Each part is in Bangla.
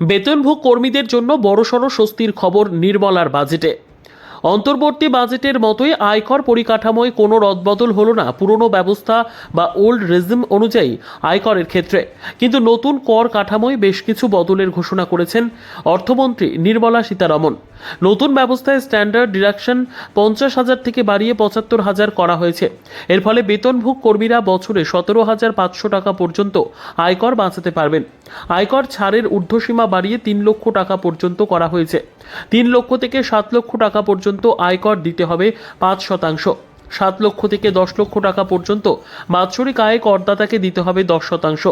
বেতনভোগ কর্মীদের জন্য বড়সড় স্বস্তির খবর নির্মলার বাজেটে। অন্তর্বর্তী বাজেটের মতোই আয়কর পরিকাঠামোয় কোনো রদবদল হলো না পুরনো ব্যবস্থা বা ওল্ড রেজিম অনুযায়ী আয়করের ক্ষেত্রে। কিন্তু নতুন কর কাঠামোয় বেশ কিছু বদলের ঘোষণা করেছেন অর্থমন্ত্রী নির্মলা সীতারমন। নতুন ব্যবস্থায় স্ট্যান্ডার্ড ডিডাকশন পঞ্চাশ হাজার থেকে বাড়িয়ে পঁচাত্তর হাজার করা হয়েছে। এর ফলে বেতনভোগ কর্মীরা বছরে সতেরো হাজার পাঁচশো টাকা পর্যন্ত আয়কর বাঁচাতে পারবেন। আয়কর ছাড়ের ঊর্ধ্বসীমা বাড়িয়ে তিন লক্ষ টাকা পর্যন্ত করা হয়েছে। তিন লক্ষ থেকে সাত লক্ষ টাকা পর্যন্ত আয়কর দিতে হবে পাঁচ শতাংশ। সাত লক্ষ থেকে দশ লক্ষ টাকা পর্যন্ত বাৎসরিক আয়ে করদাতাকে দিতে হবে দশ শতাংশ।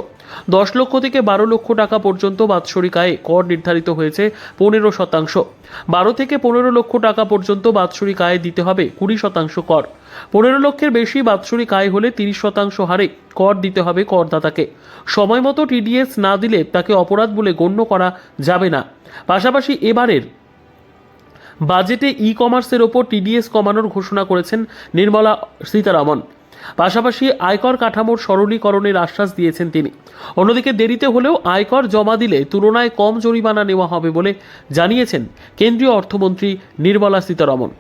দশ লক্ষ থেকে বারো লক্ষ টাকা পর্যন্ত বাৎসরিক আয়ে কর নির্ধারিত হয়েছে পনেরো শতাংশ। বারো থেকে পনেরো লক্ষ টাকা পর্যন্ত বাৎসরিক আয়ে দিতে হবে কুড়ি শতাংশ কর। পনেরো লক্ষের বেশি বাৎসরিক আয় হলে তিরিশ শতাংশ হারে কর দিতে হবে করদাতাকে। সময় মতো টিডিএস না দিলে তাকে অপরাধ বলে গণ্য করা যাবে না। পাশাপাশি এবারের বাজেটে ই কমার্সের ওপর টিডিএস কমানোর ঘোষণা করেছেন নির্মলা সীতারামন। পাশাপাশি আয়কর কাঠামোর সরলীকরণের আশ্বাস দিয়েছেন তিনি। অন্যদিকে দেরিতে হলেও আয়কর জমা দিলে তুলনায় কম জরিমানা নেওয়া হবে বলে জানিয়েছেন কেন্দ্রীয় অর্থমন্ত্রী নির্মলা সীতারমন।